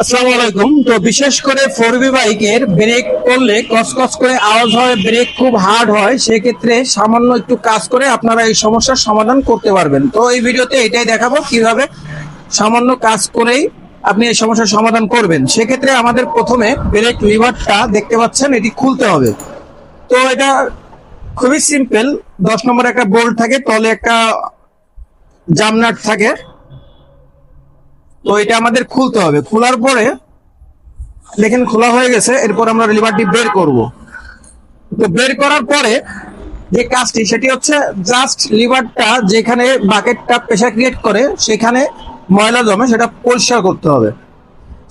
আসসালামু আলাইকুম। তো বিশেষ করে ফোর বি বাইকের ব্রেক করলে কসকস করে আওয়াজ হয়, ব্রেক খুব হার্ড হয়, সেক্ষেত্রে সামান্য একটু কাজ করে আপনারা এই সমস্যার সমাধান করতে পারবেন। তো এই ভিডিওতে এটাই দেখাবো কীভাবে সামান্য কাজ করেই আপনি এই সমস্যার সমাধান করবেন। সেক্ষেত্রে আমাদের প্রথমে ব্রেক লিভারটা দেখতে পাচ্ছেন, এটি খুলতে হবে। তো এটা খুবই সিম্পল, দশ নম্বর একটা বোল্ট থাকে, তলে একটা জামনাট থাকে। তো এটা আমাদের খুলতে হবে। খোলার পরে দেখেন খোলা হয়ে গেছে, এরপর আমরা লিভারটি বের করব। তো বের করার পরে যে কাজটি, সেটি হচ্ছে জাস্ট লিভারটা যেখানে বাকেটটা প্রেশার ক্রিয়েট করে, সেখানে ময়লা জমে, সেটা পরিষ্কার করতে হবে।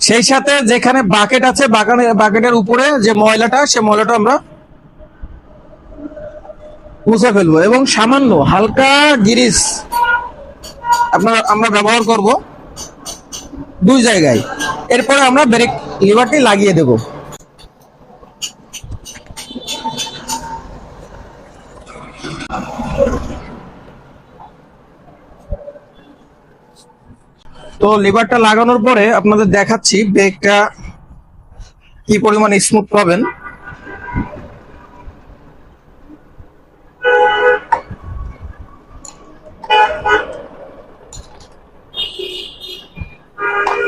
সেই সাথে যেখানে বাকেট আছে, বাগানে বাকেটের উপরে যে ময়লাটা, সে ময়লাটা আমরা মুছে ফেলব। এবং সামান্য হালকা গিরিস আপনার, আমরা ব্যবহার করব। দুই জায়গায়। এরপরে আমরা ব্রেক লিভারটি লাগিয়ে দেব। তো লিভারটা লাগানোর পরে আপনাদের দেখাচ্ছি ব্রেকটা কি পরিমাণ স্মুথ পাবেন।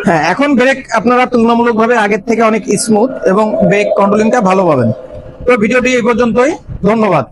হ্যাঁ এখন ব্রেক আপনারা তুলনামূলকভাবে আগের থেকে অনেক স্মুথ এবং ব্রেক কন্ট্রোলিংটা ভালো পাবেন। তো ভিডিওটি এই পর্যন্তই। ধন্যবাদ।